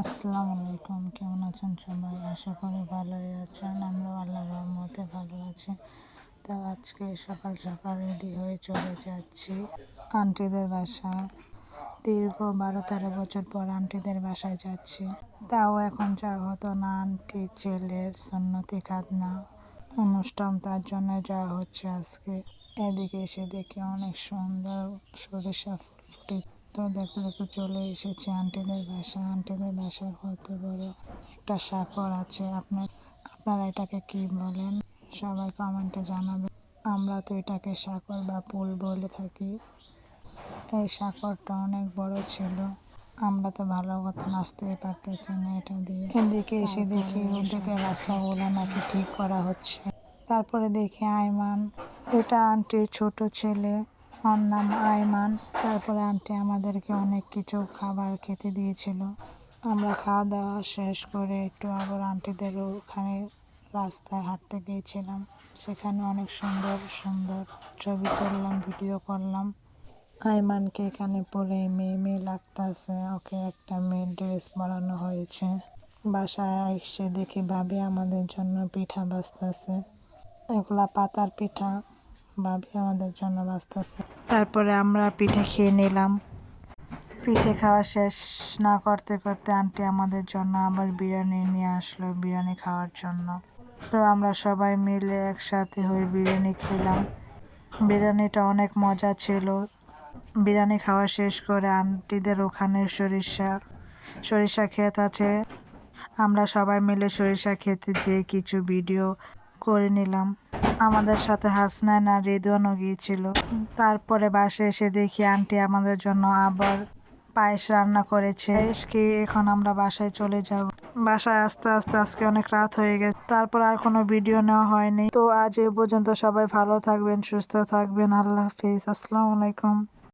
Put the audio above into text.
আসসালামু আলাইকুম, কেমন আছেন সবাই? আশা করি ভালোই আছেন আমরা আল্লাহ রহমতে ভালো আছি। তো আজকে সকাল সকাল রেডি হয়ে চলে যাচ্ছি আন্টিদের বাসায়। দীর্ঘ বারো তেরো বছর পর আন্টিদের বাসায় যাচ্ছি। তাও এখন যা হতো না, আন্টি ছেলের সন্নতি খাতনা। অনুষ্ঠান তার জন্য যাওয়া হচ্ছে আজকে। এদিকে এসে দেখি অনেক সুন্দর সরিষা ফুল ফুটে তো দেখতে দেখতে চলে এসেছি আন্টিদের বাসা। আন্টিদের বাসা কত বড় একটা সাকর আছে। আপনার আপনারা এটাকে কি বলেন? সবাই কমেন্টে জানাবেন। আমরা তো এটাকে সাকর বা পুল বলে থাকি। এই সাকরটা অনেক বড় ছিল। আমরা তো ভালো মতো নাচতেই পারতেছি না এটা দিয়ে। এদিকে এসে দেখি ওদিকে রাস্তাগুলো নাকি ঠিক করা হচ্ছে। তারপরে দেখি আইমান এটা আন্টির ছোট ছেলে, ওর নাম আইমান তারপরে আন্টি আমাদেরকে অনেক কিছু খাবার খেতে দিয়েছিল। আমরা খাওয়া দাওয়া শেষ করে একটু আবার আন্টিদের ওখানে রাস্তায় হাঁটতে গিয়েছিলাম। সেখানে অনেক সুন্দর সুন্দর ছবি করলাম ভিডিও করলাম। আইমানকে এখানে পরে মেয়ে মেয়ে লাগতেছে, ওকে একটা মেয়ে ড্রেস পরানো হয়েছে। বাসায় এসে দেখি ভাবি আমাদের জন্য পিঠা বাজতেছে। এগুলা পাতার পিঠা। ভাবি আমাদের জন্য বাঁচতেছে। তারপরে আমরা পিঠে খেয়ে নিলাম। পিঠে খাওয়া শেষ না করতে করতে আন্টি আমাদের জন্য আবার বিরিয়ানি নিয়ে আসলো বিরিয়ানি খাওয়ার জন্য। তো আমরা সবাই মিলে একসাথে হয়ে বিরিয়ানি খেলাম। বিরিয়ানিটা অনেক মজা ছিল। বিরিয়ানি খাওয়া শেষ করে আন্টিদের ওখানে সরিষা সরিষা ক্ষেত আছে। আমরা সবাই মিলে সরিষা খেতে যেয়ে কিছু ভিডিও করে নিলাম। আমাদের সাথে হাসনাইন আর রেদুয়ানও গিয়েছিল। তারপরে বাসে এসে দেখি আন্টি আমাদের জন্য আবার পায়েস রান্না করেছে। পায়েসকে এখন আমরা বাসায় চলে যাব। বাসায় আস্তে আস্তে আজকে অনেক রাত হয়ে গেছে। তারপর আর কোনো ভিডিও নেওয়া হয়নি। তো আজ এ পর্যন্ত সবাই ভালো থাকবেন, সুস্থ থাকবেন। আল্লাহ হাফিজ। আসসালামু আলাইকুম।